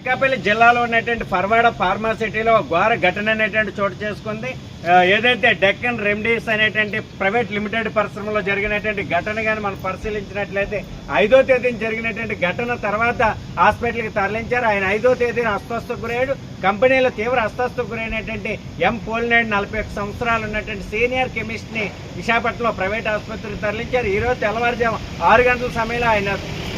అనకాపల్లి జిల్లాలో ఉన్నటువంటి ఫర్వాడ ఫార్మాసిటీలో ఘోర ఘటన అనేటువంటి చోటు చేసుకుంది. ఏదైతే డెక్కన్ రెమెడీస్ అనేటువంటి ప్రైవేట్ లిమిటెడ్ పరిశ్రమలో జరిగినటువంటి ఘటన కానీ మనం పరిశీలించినట్లయితే ఐదో తేదీన జరిగినటువంటి ఘటన తర్వాత హాస్పిటల్కి తరలించారు. ఆయన ఐదో తేదీన అస్వస్థకు గురయ్యాడు. కంపెనీలో తీవ్ర అస్వస్థకు గురైనటువంటి ఎం పోలినాయుడు నలభై ఒక్క సంవత్సరాలు ఉన్నటువంటి సీనియర్ కెమిస్ట్ని విశాఖపట్నంలో ప్రైవేట్ ఆసుపత్రికి తరలించారు. ఈరోజు తెల్లవారుజాము ఆరు గంటల సమయంలో ఆయన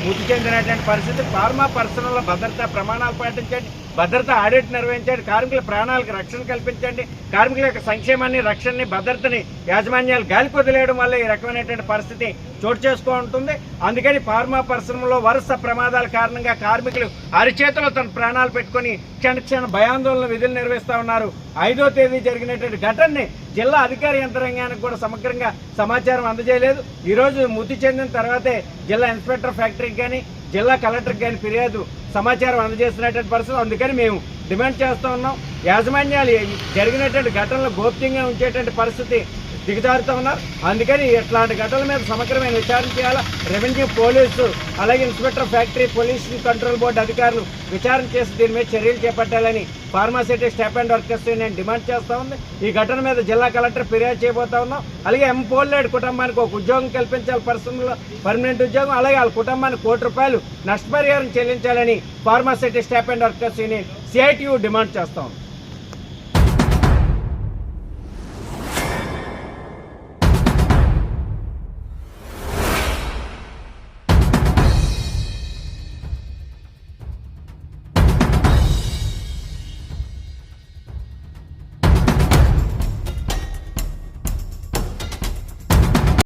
మృతి చెందినటువంటి పరిస్థితి. ఫార్మా పరిశ్రమలో భద్రతా ప్రమాణాలు పాటించండి. భద్రతా ఆడిట్ నిర్వహించండి. కార్మికుల ప్రాణాలకు రక్షణ కల్పించండి. కార్మికుల యొక్క సంక్షేమాన్ని రక్షణని భద్రతని యాజమాన్యాలు గాలికి వదిలేయడం వల్ల ఈ రకమైనటువంటి పరిస్థితి చోటు చేసుకో ఉంటుంది అందుకని ఫార్మా పరిశ్రమలో వరుస ప్రమాదాల కారణంగా కార్మికులు అరిచేతిలో తన ప్రాణాలు పెట్టుకొని క్షణ క్షణ భయాందోళన విధులు నిర్వహిస్తూ ఉన్నారు. ఐదో తేదీ జరిగినటువంటి ఘటనని జిల్లా అధికార యంత్రాంగానికి కూడా సమగ్రంగా సమాచారం అందజేయలేదు. ఈరోజు మృతి చెందిన తర్వాతే జిల్లా ఇన్స్పెక్టర్ ఫ్యాక్టరీకి కానీ జిల్లా కలెక్టర్కి కానీ ఫిర్యాదు సమాచారం అందజేస్తున్నటువంటి పరిస్థితి. అందుకని మేము డిమాండ్ చేస్తూ ఉన్నాం. యాజమాన్యాలు జరిగినటువంటి ఘటనలు గోప్యంగా ఉంచేటువంటి పరిస్థితి దిగజారుతూ ఉన్నారు. అందుకని ఇట్లాంటి ఘటనల మీద సమగ్రమైన విచారణ చేయాలా? రెవెన్యూ పోలీసు అలాగే inspector factory police control board అధికారులు విచారణ చేసి దీని మీద చర్యలు చేపట్టాలని pharma city staff and workers నేను డిమాండ్ చేస్తా ఉంది. ఈ ఘటన మీద జిల్లా కలెక్టర్ ఫిర్యాదు చేయబోతా ఉన్నాం. అలాగే ఎం కుటుంబానికి ఒక ఉద్యోగం కల్పించాలి. పరిశ్రమలో పర్మనెంట్ ఉద్యోగం. అలాగే వాళ్ళ కుటుంబానికి కోటి రూపాయలు నష్టపరిహారం చెల్లించాలని pharma city staff and workers union CITU demand చేస్తా ఉంది.